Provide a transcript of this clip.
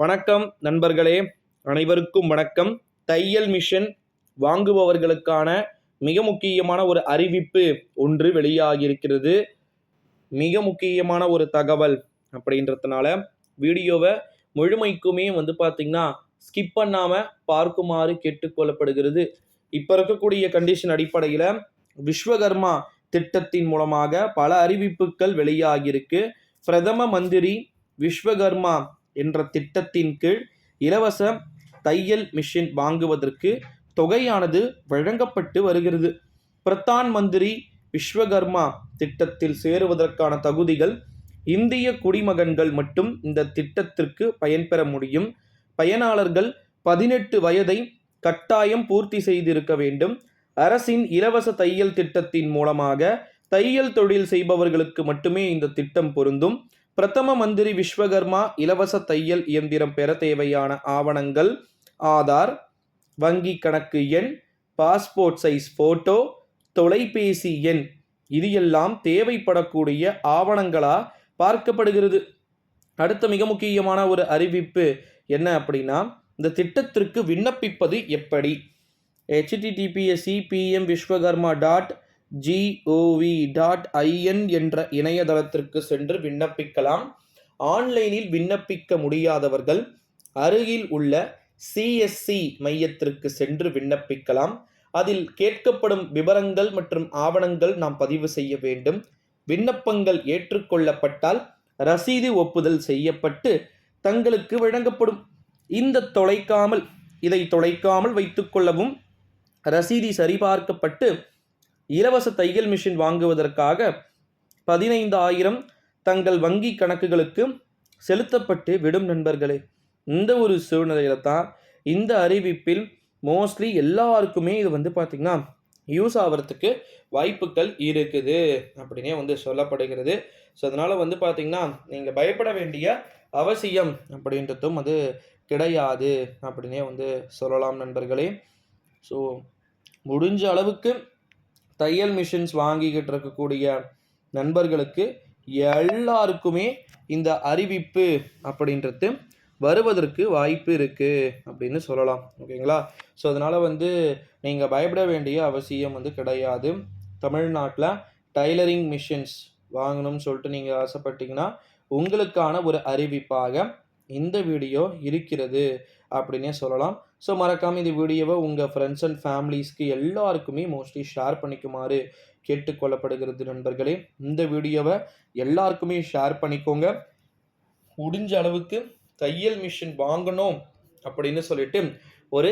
வணக்கம் நண்பர்களே. அனைவருக்கும் வணக்கம். தையல் மிஷன் வாங்குபவர்களுக்கான மிக முக்கியமான ஒரு அறிவிப்பு ஒன்று வெளியாகியிருக்கிறது. மிக முக்கியமான ஒரு தகவல் அப்படின்றதுனால வீடியோவை முழுமைக்குமே வந்து பார்த்திங்கன்னா ஸ்கிப் பண்ணாமல் பார்க்குமாறு கேட்டுக்கொள்ளப்படுகிறது. இப்போ இருக்கக்கூடிய கண்டிஷன் அடிப்படையில் விஸ்வகர்மா திட்டத்தின் மூலமாக பல அறிவிப்புகள் வெளியாகியிருக்கு. பிரதம மந்திரி விஸ்வகர்மா என்ற திட்டத்தின் கீழ் இலவச தையல் மிஷின் வாங்குவதற்கு தொகையானது வழங்கப்பட்டு வருகிறது. பிரதான் மந்திரி விஸ்வகர்மா திட்டத்தில் சேருவதற்கான தகுதிகள் இந்திய குடிமகன்கள் மட்டும் இந்த திட்டத்திற்கு பயன்பெற முடியும். பயனாளர்கள் பதினெட்டு வயதை கட்டாயம் பூர்த்தி செய்திருக்க வேண்டும். அரசின் இலவச தையல் திட்டத்தின் மூலமாக தையல் தொழில் செய்பவர்களுக்கு மட்டுமே இந்த திட்டம் பொருந்தும். பிரதம மந்திரி விஸ்வகர்மா இலவச தையல் இயந்திரம் பெற தேவையான ஆவணங்கள் ஆதார் வங்கி கணக்கு எண் பாஸ்போர்ட் சைஸ் போட்டோ தொலைபேசி எண் இது எல்லாம் தேவைப்படக்கூடிய ஆவணங்களா பார்க்கப்படுகிறது. அடுத்த மிக முக்கியமான ஒரு அறிவிப்பு என்ன அப்படின்னா இந்த திட்டத்திற்கு விண்ணப்பிப்பது எப்படி? HTTPS PM Vishwakarma dot GOV dot IN என்ற இணையதளத்திற்கு சென்று விண்ணப்பிக்கலாம். ஆன்லைனில் விண்ணப்பிக்க முடியாதவர்கள் அருகில் உள்ள சிஎஸ்சி மையத்திற்கு சென்று விண்ணப்பிக்கலாம். அதில் கேட்கப்படும் விவரங்கள் மற்றும் ஆவணங்கள் நாம் பதிவு செய்ய வேண்டும். விண்ணப்பங்கள் ஏற்றுக்கொள்ளப்பட்டால் ரசீது ஒப்புதல் செய்யப்பட்டு தங்களுக்கு வழங்கப்படும். இந்த தொலைக்காமல் இதை தொலைக்காமல் வைத்துக்கொள்ளவும் ரசீதி சரிபார்க்கப்பட்டு இலவச தையல் மிஷின் வாங்குவதற்காக பதினைந்தாயிரம் தங்கள் வங்கி கணக்குகளுக்கு செலுத்தப்பட்டு விடும் நண்பர்களே இந்த ஒரு சூழ்நிலையில தான் இந்த அறிவிப்பில் மோஸ்ட்லி எல்லாருக்குமே இது வந்து பார்த்திங்கன்னா யூஸ் ஆகிறதுக்கு வாய்ப்புகள் இருக்குது அப்படின்னே வந்து சொல்லப்படுகிறது. ஸோ அதனால் வந்து பார்த்திங்கன்னா நீங்கள் பயப்பட வேண்டிய அவசியம் அப்படின்றதும் அது கிடையாது அப்படின்னே வந்து சொல்லலாம் நண்பர்களே. ஸோ முடிஞ்ச அளவுக்கு தையல் மிஷின்ஸ் வாங்கிக்கிட்டு இருக்கக்கூடிய நண்பர்களுக்கு எல்லாருக்குமே இந்த அறிவிப்பு அப்படின்றது வருவதற்கு வாய்ப்பு இருக்குது அப்படின்னு சொல்லலாம். ஓகேங்களா? ஸோ அதனால் வந்து நீங்கள் பயப்பட வேண்டிய அவசியம் வந்து கிடையாது. தமிழ்நாட்டில் டைலரிங் மிஷின்ஸ் வாங்கணும்னு சொல்லிட்டு நீங்கள் ஆசைப்பட்டீங்கன்னா உங்களுக்கான ஒரு அறிவிப்பாக இந்த வீடியோ இருக்கிறது. அப்படின்னே சொல்லலாம். ஸோ மறக்காமல் இந்த வீடியோவை உங்கள் ஃப்ரெண்ட்ஸ் அண்ட் ஃபேமிலிஸ்க்கு எல்லாருக்குமே மோஸ்ட்லி ஷேர் பண்ணிக்குமாறு கேட்டுக்கொள்ளப்படுகிறது நண்பர்களே. இந்த வீடியோவை எல்லாருக்குமே ஷேர் பண்ணிக்கோங்க. முடிஞ்ச அளவுக்கு தையல் மிஷின் வாங்கணும் அப்படின்னு சொல்லிட்டு ஒரு